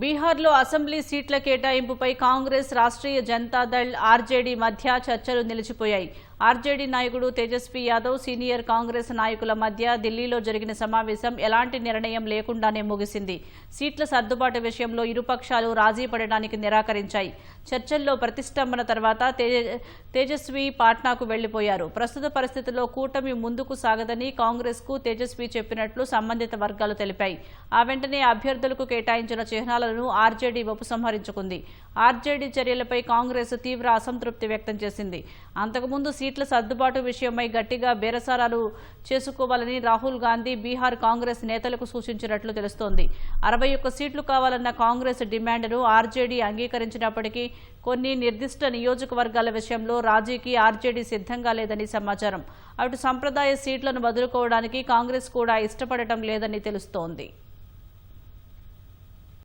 బీహార్లో అసెంబ్లీ సీట్ల కేటాయింపుపై కాంగ్రెస్ రాష్ట్రీయ జనతాదళ్ ఆర్జేడీ మధ్య చర్చలు నిలిచిపోయాయి. ఆర్జేడీ నాయకుడు తేజస్వి యాదవ్ సీనియర్ కాంగ్రెస్ నాయకుల మధ్య ఢిల్లీలో జరిగిన సమావేశం ఎలాంటి నిర్ణయం లేకుండానే ముగిసింది. సీట్ల సర్దుబాటు విషయంలో ఇరుపక్షాలు రాజీ పడడానికి నిరాకరించాయి. చర్చల్లో ప్రతిష్టంభన తర్వాత తేజస్వి పాట్నాకు వెళ్ళిపోయారు. ప్రస్తుత పరిస్థితుల్లో కూటమి ముందుకు సాగదని కాంగ్రెస్కు తేజస్వి చెప్పినట్లు సంబంధిత వర్గాలు తెలిపాయి. ఆ వెంటనే అభ్యర్థులకు కేటాయించిన చిహ్నాలను ఆర్జేడీ ఉపసంహరించుకుంది ఆర్జేడీ చర్యలపై కాంగ్రెస్ తీవ్ర అసంతృప్తి వ్యక్తం చేసింది. అంతకుముందు సీట్ల సర్దుబాటు విషయమై గట్టిగా బేరసారాలు చేసుకోవాలని రాహుల్ గాంధీ బీహార్ కాంగ్రెస్ నేతలకు సూచించినట్లు తెలుస్తోంది. అరవై ఒక్క సీట్లు కావాలన్న కాంగ్రెస్ డిమాండ్ను ఆర్జేడీ అంగీకరించినప్పటికీ కొన్ని నిర్దిష్ట నియోజకవర్గాల విషయంలో రాజీకి ఆర్జేడీ సిద్ధంగా లేదని సమాచారం. అటు సంప్రదాయ సీట్లను వదులుకోవడానికి కాంగ్రెస్ కూడా ఇష్టపడటం లేదని తెలుస్తోంది.